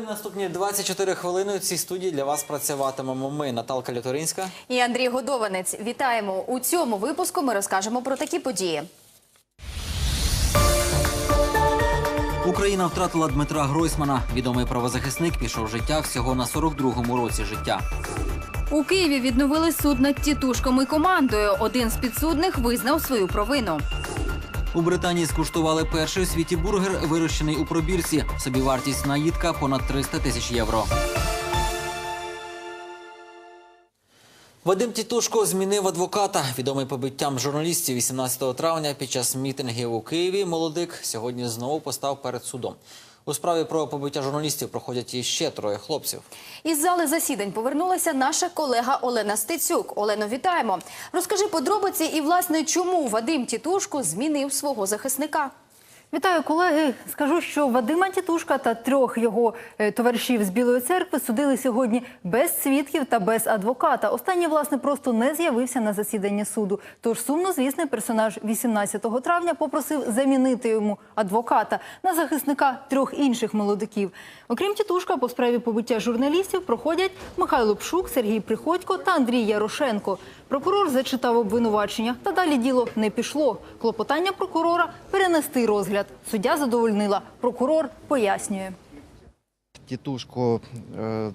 новини наступні 24 хвилини. У цій студії для вас працюватимемо ми, Наталка Літоринська. І Андрій Годованець. Вітаємо у цьому випуску. Ми розкажемо про такі події. Україна втратила Дмитра Гройсмана. Відомий правозахисник пішов життя всього на 42-му році життя. У Києві відновили суд над тітушком і командою. Один з підсудних визнав свою провину. У Британії скуштували перший у світі бургер, вирощений у пробірці. Собівартість наїдка понад 300 тисяч євро. Вадим Тітушко змінив адвоката. Відомий побиттям журналістів 18 травня під час мітингів у Києві. Молодик сьогодні знову постав перед судом. У справі про побиття журналістів проходять іще троє хлопців. Із зали засідань повернулася наша колега Олена Стецюк. Олено, вітаємо. Розкажи подробиці і, власне, чому Вадим Тітушко змінив свого захисника. Вітаю, колеги. Скажу, що Вадима Тітушка та трьох його е, товаришів з Білої церкви судили сьогодні без свідків та без адвоката. Останній, власне, просто не з'явився на засіданні суду. Тож сумнозвісний персонаж 18 травня попросив замінити йому адвоката на захисника трьох інших молодиків. Окрім Тітушка, по справі побиття журналістів проходять Михайло Пшук, Сергій Приходько та Андрій Ярошенко. Прокурор зачитав обвинувачення, та далі діло не пішло. Клопотання прокурора перенести розгляд. Суддя задовольнила. Прокурор пояснює. Тітушко е,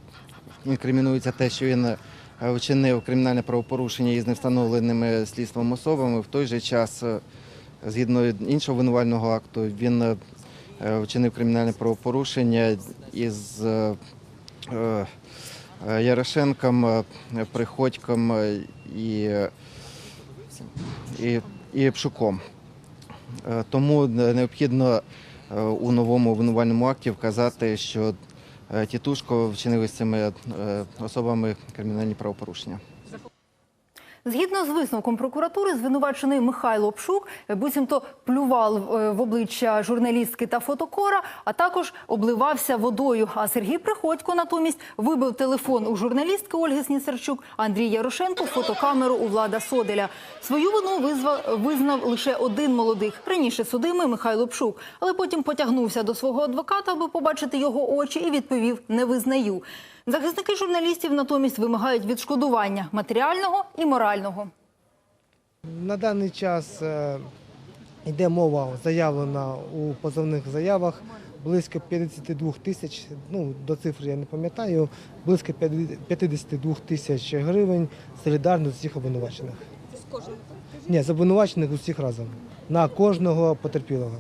інкримінується те, що він е, вчинив кримінальне правопорушення із невстановленими слідством особами. В той же час, е, згідно іншого винувального акту, він вчинив кримінальне правопорушення із Ярошенком, Приходьком і, і, і Пшуком. Е, Тому необхідно е, у новому обвинувальному акті вказати, що е, Тітушко вчинили з цими особами кримінальні правопорушення. Згідно з висновком прокуратури, звинувачений Михайло Пшук е, буцімто плював е, в обличчя журналістки та фотокора, а також обливався водою. А Сергій Приходько натомість вибив телефон у журналістки Ольги Сніцарчук, а Андрій Ярошенко фотокамеру у Влада Соделя. Свою вину визва- визнав лише один молодих, раніше судимий Михайло Пшук, але потім потягнувся до свого адвоката, аби побачити його очі, і відповів «не визнаю». Захисники журналістів натомість вимагають відшкодування матеріального і морального. На даний час е, йде мова заявлена у позовних заявах близько 52 тисяч, ну до цифри я не пам'ятаю, близько 52 тисяч гривень солідарно з усіх обвинувачених. З кожного? Ні, з обвинувачених усіх разом. На кожного потерпілого.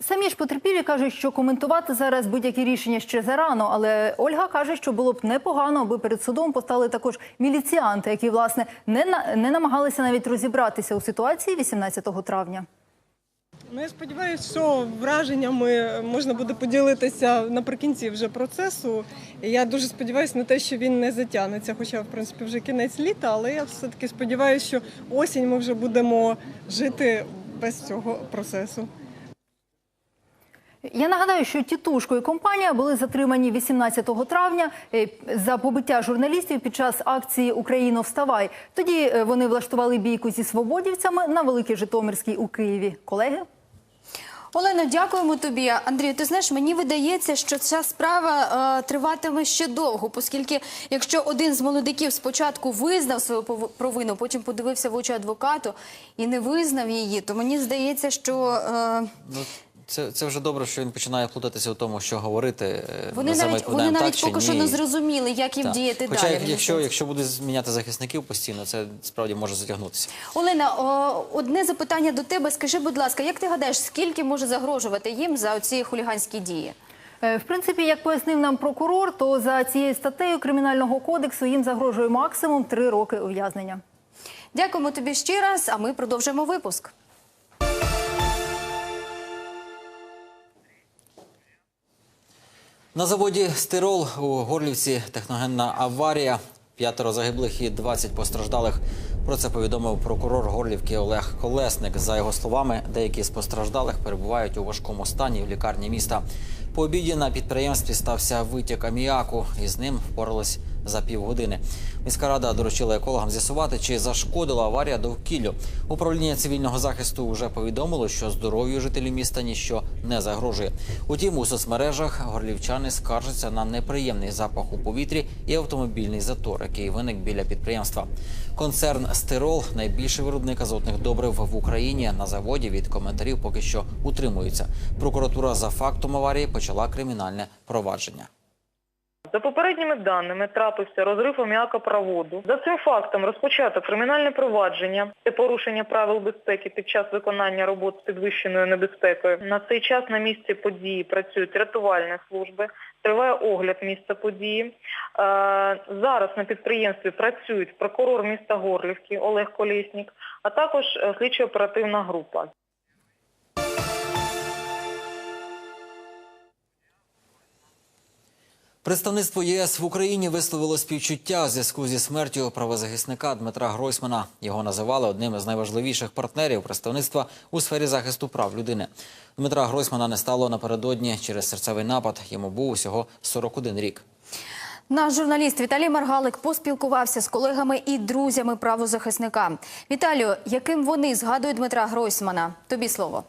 Самі ж потерпілі кажуть, що коментувати зараз будь-які рішення ще зарано, але Ольга каже, що було б непогано, аби перед судом постали також міліціанти, які власне не на не намагалися навіть розібратися у ситуації 18 травня. Ну, я сподіваюся, що враженнями можна буде поділитися наприкінці вже процесу. Я дуже сподіваюся на те, що він не затягнеться, хоча, в принципі, вже кінець літа, але я все-таки сподіваюся, що осінь ми вже будемо жити без цього процесу. Я нагадаю, що Тітушко і компанія були затримані 18 травня е, за побиття журналістів під час акції Україно вставай. Тоді е, вони влаштували бійку зі свободівцями на Великій Житомирській у Києві. Колеги. Олено, дякуємо тобі. Андрію, ти знаєш, мені видається, що ця справа е, триватиме ще довго, оскільки якщо один з молодиків спочатку визнав свою провину, потім подивився в очі адвокату і не визнав її, то мені здається, що е, Ну, це, це вже добре, що він починає плутатися у тому, що говорити. е, вони за навіть вони Майданом, так навіть поки що ні. не зрозуміли, як їм Так. діяти Хоча, далі. мені якщо, якщо буде зміняти захисників постійно, це справді може затягнутися. Олена, о, одне запитання до тебе. Скажи, будь ласка, як ти гадаєш, скільки може загрожувати їм за ці хуліганські дії? Е, В принципі, як пояснив нам прокурор, то за цією статтею кримінального кодексу їм загрожує максимум три роки ув'язнення. Дякуємо тобі ще раз, а ми продовжуємо випуск. На заводі Стирол у Горлівці техногенна аварія. П'ятеро загиблих і 20 постраждалих. Про це повідомив прокурор Горлівки Олег Колесник. За його словами, деякі з постраждалих перебувають у важкому стані в лікарні міста. По обіді на підприємстві стався витік аміаку, і з ним впоралось за півгодини. Міська рада доручила екологам з'ясувати, чи зашкодила аварія довкіллю. Управління цивільного захисту вже повідомило, що здоров'ю жителів міста ніщо не загрожує. Утім, у соцмережах горлівчани скаржаться на неприємний запах у повітрі і автомобільний затор, який виник біля підприємства. Концерн Стирол, найбільший виробник азотних добрив в Україні, на заводі від коментарів поки що утримується. Прокуратура за фактом аварії почала кримінальне провадження. За попередніми даними трапився розрив аміакопроводу. За цим фактом розпочато кримінальне провадження це порушення правил безпеки під час виконання робот з підвищеною небезпекою. На цей час на місці події працюють рятувальні служби. Триває огляд місця події. Е, Зараз на підприємстві працюють прокурор міста Горлівки Олег Колєснік, а також е, слідчо-оперативна група. Представництво ЄС в Україні висловило співчуття у зв'язку зі смертю правозахисника Дмитра Гройсмана. Його називали одним із найважливіших партнерів представництва у сфері захисту прав людини. Дмитра Гройсмана не стало напередодні через серцевий напад. Йому був усього 41 рік. Наш журналіст Віталій Маргалик поспілкувався з колегами і друзями правозахисника. Віталію, яким вони згадують Дмитра Гройсмана? Тобі слово.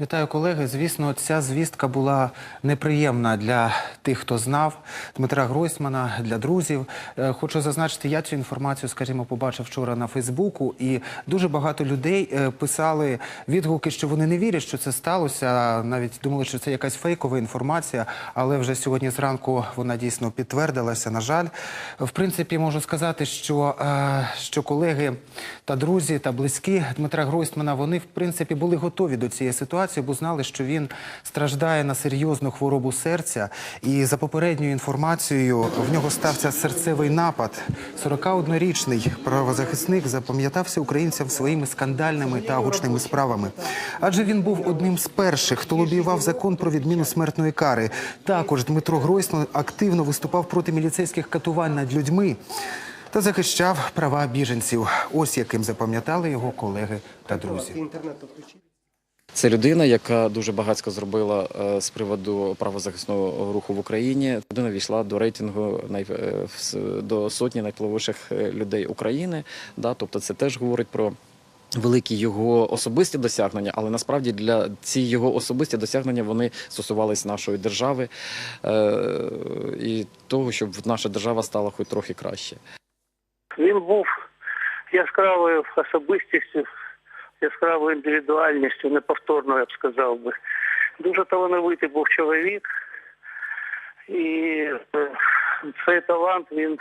Вітаю, колеги. Звісно, ця звістка була неприємна для тих, хто знав Дмитра Гройсмана, для друзів. Е, Хочу зазначити, я цю інформацію, скажімо, побачив вчора на Фейсбуку, і дуже багато людей е, писали відгуки, що вони не вірять, що це сталося. Навіть думали, що це якась фейкова інформація, але вже сьогодні зранку вона дійсно підтвердилася. На жаль, в принципі, можу сказати, що, е, що колеги та друзі та близькі Дмитра Гройсмана, вони в принципі були готові до цієї ситуації, бо знали, що він страждає на серйозну хворобу серця. І за попередньою інформацією в нього стався серцевий напад. 41-річний правозахисник запам'ятався українцям своїми скандальними та гучними справами. Адже він був одним з перших, хто лобіював закон про відміну смертної кари. Також Дмитро Гройсман активно виступав проти міліцейських катувань над людьми та захищав права біженців. Ось яким запам'ятали його колеги та друзі. Це людина, яка дуже багатько зробила е, з приводу правозахисного руху в Україні. Людина війшла до рейтингу е, до сотні найвпливовіших е, людей України. Да, тобто, це теж говорить про. Великі його особисті досягнення, але насправді для ці його особисті досягнення вони стосувались нашої держави е, і того, щоб наша держава стала хоч трохи краще. Він був яскравою особистістю, яскравою індивідуальністю, неповторною, я б сказав би. Дуже талановитий був чоловік, і е, цей талант він,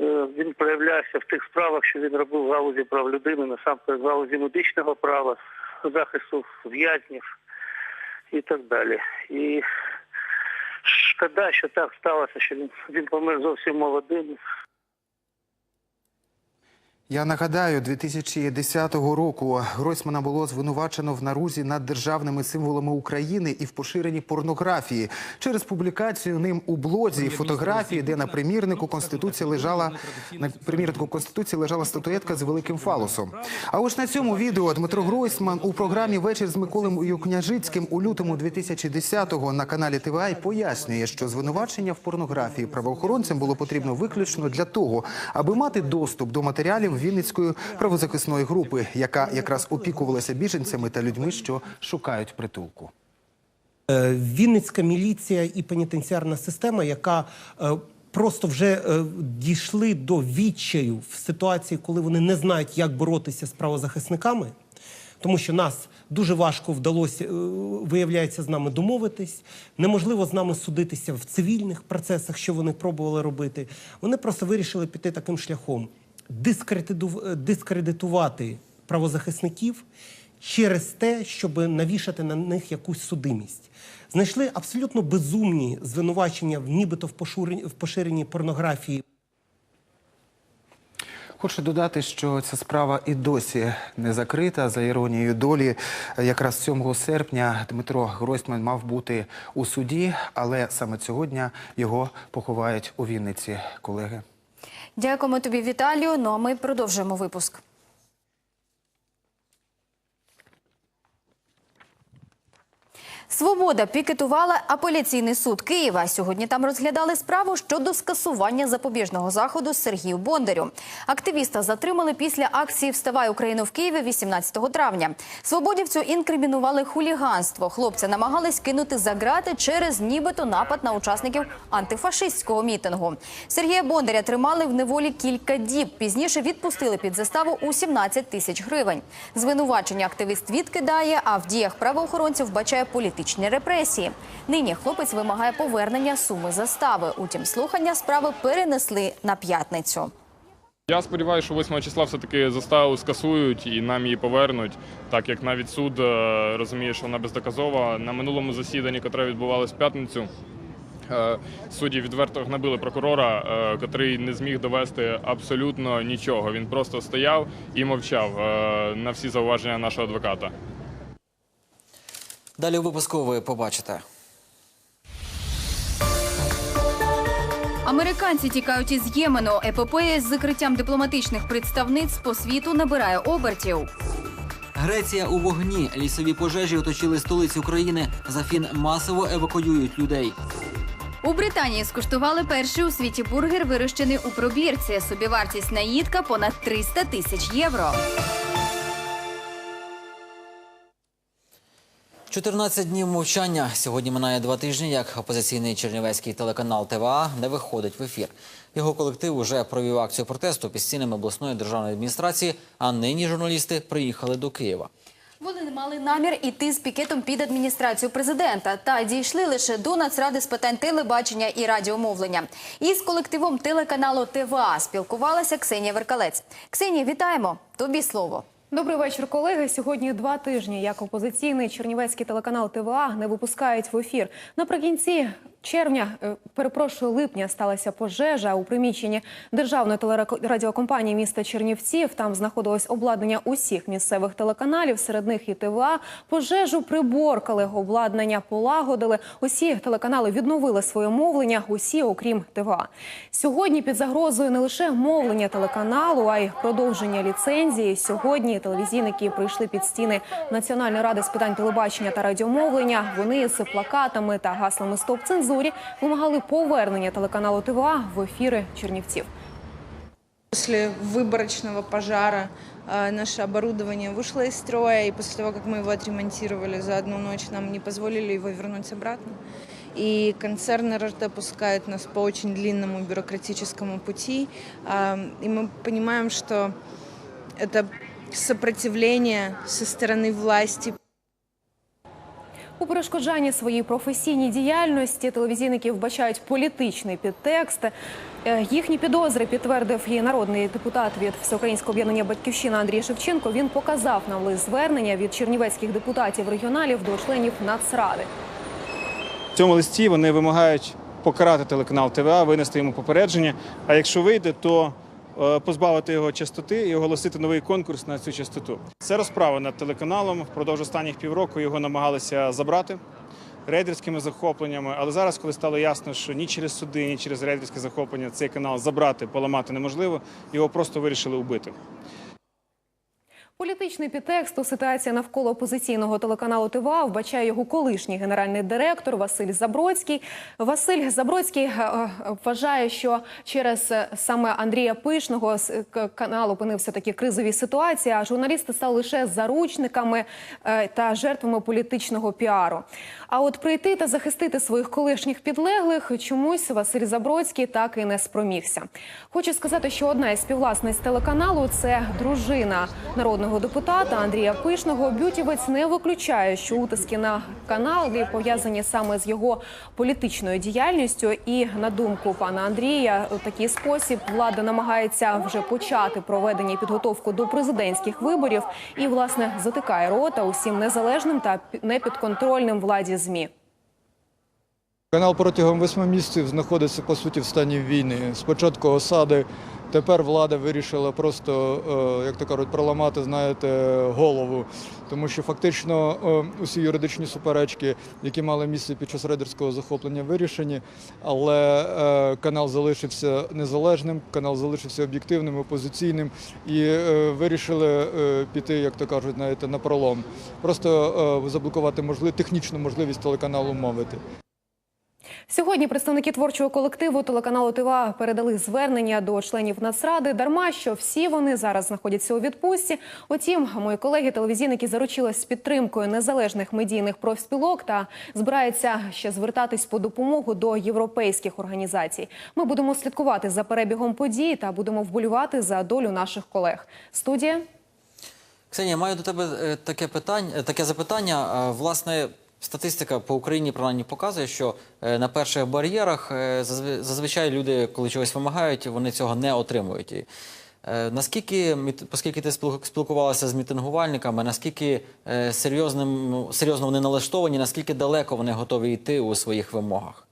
е, він проявлявся в тих справах, що він робив в галузі прав людини, насамперед в галузі медичного права, захисту в'язнів і так далі. І шкода, що так сталося, що він, він помер зовсім молодим. Я нагадаю, 2010 року Гройсмана було звинувачено в нарузі над державними символами України і в поширенні порнографії. Через публікацію ним у блозі фотографії, де на примірнику конституції лежала на примірнику конституції лежала статуетка з великим фалосом. А ось на цьому відео Дмитро Гройсман у програмі Вечір з Миколою Княжицьким у лютому 2010-го на каналі ТВА пояснює, що звинувачення в порнографії правоохоронцям було потрібно виключно для того, аби мати доступ до матеріалів Вінницької правозахисної групи, яка якраз опікувалася біженцями та людьми, що шукають притулку. Е, Вінницька міліція і пенітенціарна система, яка е, просто вже е, дійшли до відчаю в ситуації, коли вони не знають, як боротися з правозахисниками, тому що нас дуже важко вдалося, виявляється, з нами домовитись. Неможливо з нами судитися в цивільних процесах, що вони пробували робити. Вони просто вирішили піти таким шляхом: дискредитувати правозахисників через те, щоб навішати на них якусь судимість. Знайшли абсолютно безумні звинувачення нібито в поширенні, порнографії. Хочу додати, що ця справа і досі не закрита. За іронією долі, якраз 7 серпня Дмитро Гройсман мав бути у суді, але саме цього дня його поховають у Вінниці. Колеги. Дякуємо тобі, Віталію. Ну а ми продовжуємо випуск. Свобода пікетувала апеляційний суд Києва. Сьогодні там розглядали справу щодо скасування запобіжного заходу Сергію Бондарю. Активіста затримали після акції Вставай Україну в Києві 18 травня. Свободівцю інкримінували хуліганство. Хлопця намагались кинути за грати через нібито напад на учасників антифашистського мітингу. Сергія Бондаря тримали в неволі кілька діб. Пізніше відпустили під заставу у 17 тисяч гривень. Звинувачення активіст відкидає, а в діях правоохоронців вбачає політичні репресії. Нині хлопець вимагає повернення суми застави. Утім, слухання справи перенесли на п'ятницю. Я сподіваюся, що 8 числа все-таки заставу скасують і нам її повернуть, так як навіть суд е, розуміє, що вона бездоказова. На минулому засіданні, яке відбувалось в п'ятницю, е, судді відверто гнобили прокурора, е, котрий не зміг довести абсолютно нічого. Він просто стояв і мовчав е, на всі зауваження нашого адвоката. Далі у випуску ви побачите. Американці тікають із Ємену. Епопея з закриттям дипломатичних представництв по світу набирає обертів. Греція у вогні. Лісові пожежі оточили столицю країни. За фін масово евакуюють людей. У Британії скуштували перший у світі бургер, вирощений у пробірці. Собівартість наїдка понад 300 тисяч євро. 14 днів мовчання. Сьогодні минає два тижні, як опозиційний чернівецький телеканал ТВА не виходить в ефір. Його колектив уже провів акцію протесту під стінами обласної державної адміністрації. А нині журналісти приїхали до Києва. Вони не мали намір іти з пікетом під адміністрацію президента та дійшли лише до Нацради з питань телебачення і радіомовлення. Із колективом телеканалу ТВА спілкувалася Ксенія Веркалець. Ксенія, вітаємо! Тобі слово. Добрий вечір, колеги. Сьогодні два тижні, як опозиційний чернівецький телеканал ТВА не випускають в ефір. Наприкінці червня, е, перепрошую, липня сталася пожежа у приміщенні державної телерадіокомпанії міста Чернівців. Там знаходилось обладнання усіх місцевих телеканалів, серед них і ТВА. Пожежу приборкали, обладнання полагодили. Усі телеканали відновили своє мовлення, усі, окрім ТВА. Сьогодні під загрозою не лише мовлення телеканалу, а й продовження ліцензії. Сьогодні телевізійники прийшли під стіни Національної ради з питань телебачення та радіомовлення. Вони з плакатами та гаслами Стоп цензурі вимагали повернення телеканалу ТВА в ефіри Чернівців. После выборочного пожара э, наше оборудование вышло из строя, и после того, как мы его отремонтировали за одну ночь, нам не позволили его вернуть обратно. И концерн РРТ пускает нас по очень длинному бюрократическому пути, э, и мы понимаем, что это сопротивление со стороны власти У перешкоджанні своїй професійній діяльності телевізійники вбачають політичний підтекст. Е, Їхні підозри підтвердив і народний депутат від Всеукраїнського об'єднання Батьківщина Андрій Шевченко. Він показав нам лист звернення від чернівецьких депутатів регіоналів до членів Нацради. В цьому листі вони вимагають покарати телеканал ТВА, винести йому попередження. А якщо вийде, то позбавити його частоти і оголосити новий конкурс на цю частоту. Це розправа над телеканалом. Впродовж останніх півроку його намагалися забрати рейдерськими захопленнями. Але зараз, коли стало ясно, що ні через суди, ні через рейдерське захоплення цей канал забрати, поламати неможливо, його просто вирішили убити. Політичний підтекст у ситуації навколо опозиційного телеканалу ТВА вбачає його колишній генеральний директор Василь Забродський. Василь Забродський е, е, вважає, що через е, саме Андрія Пишного канал опинився в такій кризовій ситуації, а журналісти стали лише заручниками та жертвами політичного піару. А от прийти та захистити своїх колишніх підлеглих чомусь Василь Забродський так і не спромігся. Хочу сказати, що одна із співвласниць телеканалу це дружина народного депутата Андрія Пишного. Бютівець не виключає, що утиски на каналі пов'язані саме з його політичною діяльністю. І на думку пана Андрія, у такий спосіб влада намагається вже почати проведення і підготовку до президентських виборів і власне затикає рота усім незалежним та непідконтрольним владі змі. Канал протягом восьми місяців знаходиться по суті в стані війни. Спочатку осади Тепер влада вирішила просто, е, як то кажуть, проламати, знаєте, голову, тому що фактично е, усі юридичні суперечки, які мали місце під час рейдерського захоплення, вирішені, але е, канал залишився незалежним, канал залишився об'єктивним, опозиційним і вирішили піти, як то кажуть, знаєте, на пролом. Просто заблокувати можливо технічну можливість телеканалу мовити. Сьогодні представники творчого колективу телеканалу ТВА передали звернення до членів Нацради. Дарма що всі вони зараз знаходяться у відпустці. Утім, мої колеги телевізійники заручились з підтримкою незалежних медійних профспілок та збираються ще звертатись по допомогу до європейських організацій. Ми будемо слідкувати за перебігом подій та будемо вболювати за долю наших колег. Студія. Ксенія, маю до тебе е, таке питання, таке запитання. Е, Власне, статистика по Україні принаймні показує, що е, на перших бар'єрах е, зазвичай люди, коли чогось вимагають, вони цього не отримують. Е, Наскільки, оскільки ти спіл- спілкувалася з мітингувальниками, наскільки серйозним, серйозно вони налаштовані, наскільки далеко вони готові йти у своїх вимогах?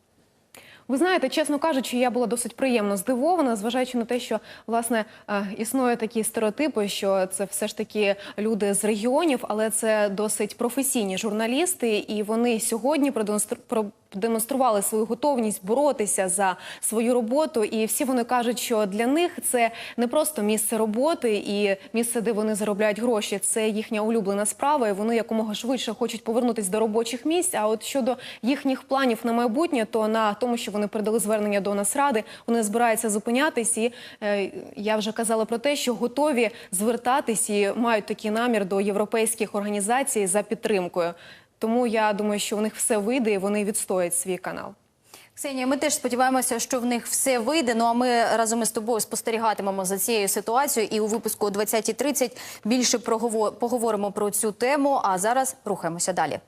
Ви знаєте, чесно кажучи, я була досить приємно здивована, зважаючи на те, що власне е, існує такі стереотипи, що це все ж таки люди з регіонів, але це досить професійні журналісти, і вони сьогодні продемонстру- продемонстрували свою готовність боротися за свою роботу. І всі вони кажуть, що для них це не просто місце роботи і місце, де вони заробляють гроші. Це їхня улюблена справа, і вони якомога швидше хочуть повернутися до робочих місць. А от щодо їхніх планів на майбутнє, то на тому, що вони передали звернення до Нацради, вони збираються зупинятись. І е, я вже казала про те, що готові звертатись і мають такий намір до європейських організацій за підтримкою. Тому я думаю, що у них все вийде і вони відстоять свій канал. Ксенія, ми теж сподіваємося, що в них все вийде. Ну а ми разом із тобою спостерігатимемо за цією ситуацією. І у випуску о 20.30 більше прогово- поговоримо про цю тему. А зараз рухаємося далі.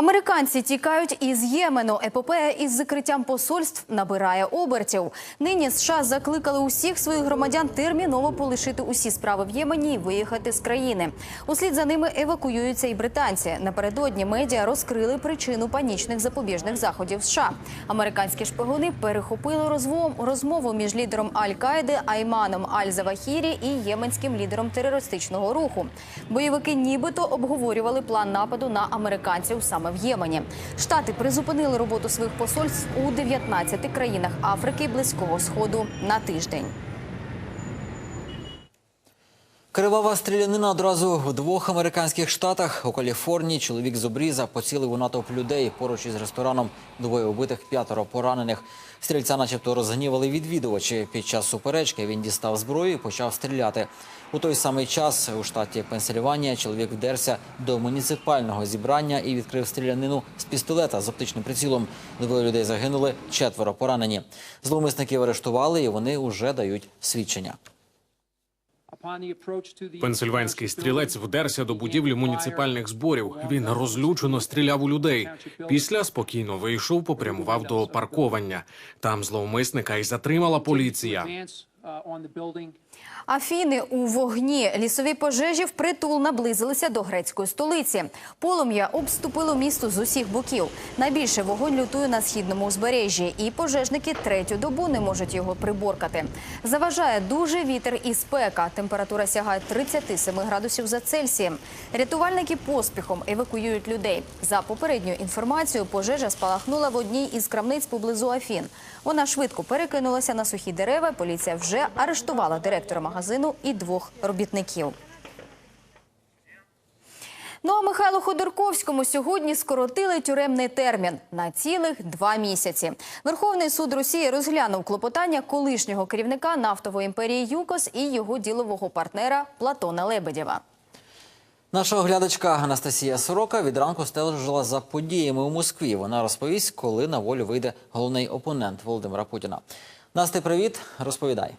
Американці тікають із Ємену. Епопея із закриттям посольств набирає обертів. Нині США закликали усіх своїх громадян терміново полишити усі справи в Ємені і виїхати з країни. Услід за ними евакуюються і британці. Напередодні медіа розкрили причину панічних запобіжних заходів США. Американські шпигуни перехопили розво- розмову між лідером Аль-Каїди Айманом Аль-Завахірі і єменським лідером терористичного руху. Бойовики нібито обговорювали план нападу на американців саме в Ємені. Штати призупинили роботу своїх посольств у 19 країнах Африки і Близького Сходу на тиждень. Кривава стрілянина одразу в двох американських штатах. У Каліфорнії чоловік з обріза поцілив у натовп людей поруч із рестораном. Двоє убитих, п'ятеро поранених. Стрільця начебто розгнівали відвідувачі. Під час суперечки він дістав зброю і почав стріляти. У той самий час у штаті Пенсильванія чоловік вдерся до муніципального зібрання і відкрив стрілянину з пістолета з оптичним прицілом. Двоє людей загинули, четверо поранені. Зловмисників арештували і вони вже дають свідчення. Пенсильванський стрілець вдерся до будівлі муніципальних зборів. Він розлючено стріляв у людей. Після спокійно вийшов, попрямував до парковання. Там зловмисника і затримала поліція. Афіни у вогні. Лісові пожежі впритул наблизилися до грецької столиці. Полум'я обступило місто з усіх боків. Найбільше вогонь лютує на східному узбережжі, і пожежники третю добу не можуть його приборкати. Заважає дуже вітер і спека. Температура сягає 37 градусів за Цельсієм. Рятувальники поспіхом евакуюють людей. За попередньою інформацією, пожежа спалахнула в одній із крамниць поблизу Афін. Вона швидко перекинулася на сухі дерева. Поліція вже арештувала директора магазину і двох робітників. Ну а Михайлу Ходорковському сьогодні скоротили тюремний термін на цілих два місяці. Верховний суд Росії розглянув клопотання колишнього керівника нафтової імперії ЮКОС і його ділового партнера Платона Лебедєва. Наша оглядачка Анастасія Сорока від ранку стежила за подіями у Москві. Вона розповість, коли на волю вийде головний опонент Володимира Путіна. Насти, привіт, розповідай.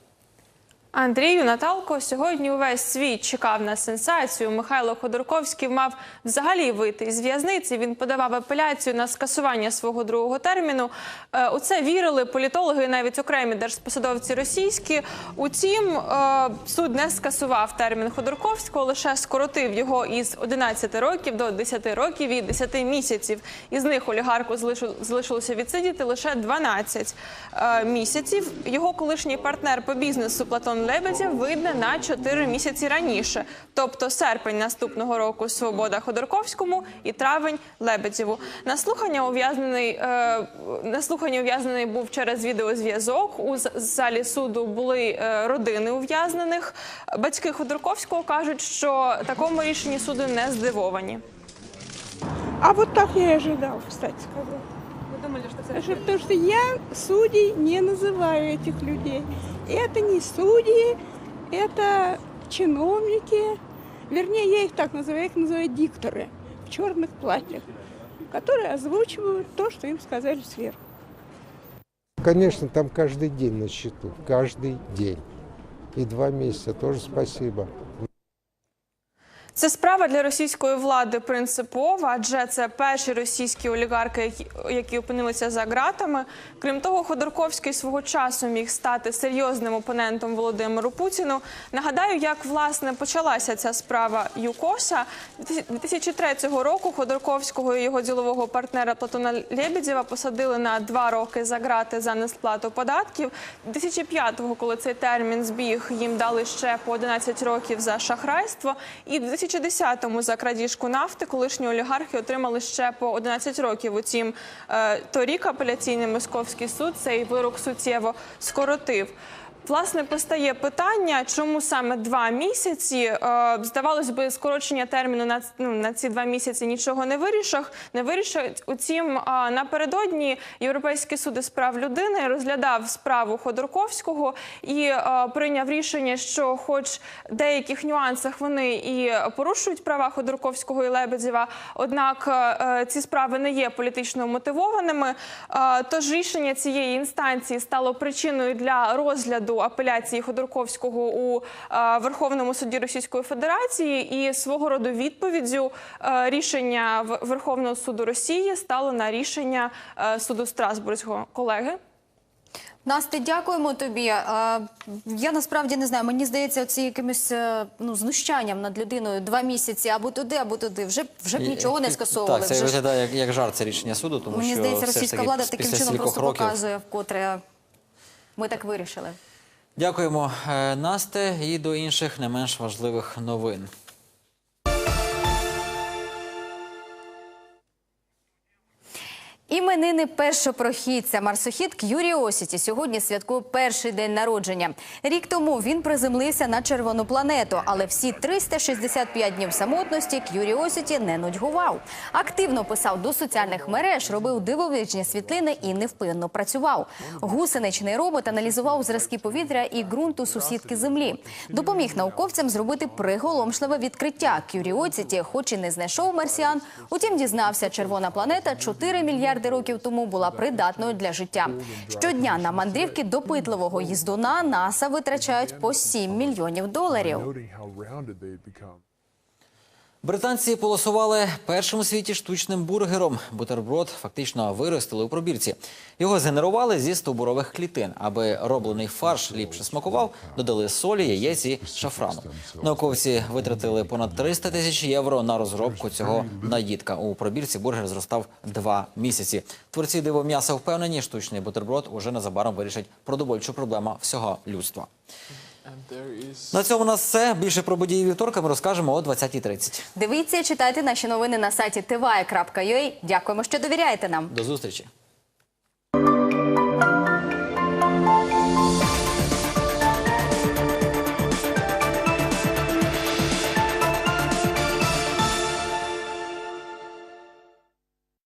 Андрію Наталко сьогодні увесь світ чекав на сенсацію. Михайло Ходорковський мав взагалі вийти із в'язниці. Він подавав апеляцію на скасування свого другого терміну. Е, У це вірили політологи, навіть окремі держпосадовці російські. Утім, е, суд не скасував термін Ходорковського, лише скоротив його із 11 років до 10 років і 10 місяців. Із них олігарху залишу- залишилося відсидіти лише 12 е, місяців. Його колишній партнер по бізнесу Платон Лебедєв вийде на 4 місяці раніше, тобто серпень наступного року свобода Ходорковському і травень Лебедєву. На слухання ув'язнений е, на слухання ув'язнений був через відеозв'язок. У залі суду були е, родини ув'язнених. Батьки Ходорковського кажуть, що такому рішенні суду не здивовані. А вот так я и ожидал, кстати сказать. Ви думали, Потому что я судей не называю этих людей. Это не судьи, это чиновники. Вернее, я их так называю, я их называю дикторы в черных платьях, которые озвучивают то, что им сказали сверху. Конечно, там каждый день на счету, каждый день. И два месяца тоже спасибо. Це справа для російської влади принципова, адже це перші російські олігархи, які, опинилися за ґратами. Крім того, Ходорковський свого часу міг стати серйозним опонентом Володимиру Путіну. Нагадаю, як власне почалася ця справа ЮКОСа 2003 року. Ходорковського і його ділового партнера Платона Лебедєва посадили на два роки за ґрати за несплату податків. 2005-го, коли цей термін збіг, їм дали ще по 11 років за шахрайство. І в 2010-му за крадіжку нафти колишні олігархи отримали ще по 11 років. Утім, е, торік апеляційний московський суд цей вирок суттєво скоротив. Власне, постає питання, чому саме два місяці? Е, Здавалось би, скорочення терміну на, ну, на ці два місяці нічого не вирішив. Не вирішить. Утім, е, напередодні Європейський суд із прав людини розглядав справу Ходорковського і е, прийняв рішення, що, хоч в деяких нюансах вони і порушують права Ходорковського і Лебедєва, однак ці справи не є політично мотивованими. Тож рішення цієї інстанції стало причиною для розгляду апеляції Ходорковського у е, Верховному суді Російської Федерації і свого роду відповіддю е, рішення В- Верховного суду Росії стало на рішення е, суду Страсбурзького колеги. Насте, дякуємо тобі. Я насправді не знаю. Мені здається, це якимось ну знущанням над людиною два місяці або туди, або туди. Вже вже б нічого не скасовували. Так, це Вже виглядає як, як жарт це рішення суду, тому Мені що здається, російська влада таким чином просто років- показує, вкотре ми так вирішили. Дякуємо, е, Насте, і до інших не менш важливих новин. Іменини першопрохідця марсохід К'юріосіті сьогодні святкує перший день народження. Рік тому він приземлився на червону планету, але всі 365 днів самотності К'юріосіті не нудьгував. Активно писав до соціальних мереж, робив дивовижні світлини і невпинно працював. Гусеничний робот аналізував зразки повітря і ґрунту сусідки землі. Допоміг науковцям зробити приголомшливе відкриття. К'юріосіті, хоч і не знайшов марсіан, утім дізнався, червона планета 4 мільярди років тому була придатною для життя. Щодня на мандрівки допитливого їздуна НАСА витрачають по 7 мільйонів доларів. Британці полосували першим у світі штучним бургером. Бутерброд фактично виростили у пробірці. Його згенерували зі стовбурових клітин. Аби роблений фарш ліпше смакував, додали солі, яєць і шафрану. Науковці витратили понад 300 тисяч євро на розробку цього наїдка. У пробірці бургер зростав два місяці. Творці диво м'яса впевнені, штучний бутерброд уже незабаром вирішить продовольчу проблему всього людства. На цьому у нас все. Більше про події вівторка ми розкажемо о 20.30. Дивіться і читайте наші новини на сайті tva.ua. Дякуємо, що довіряєте нам. До зустрічі.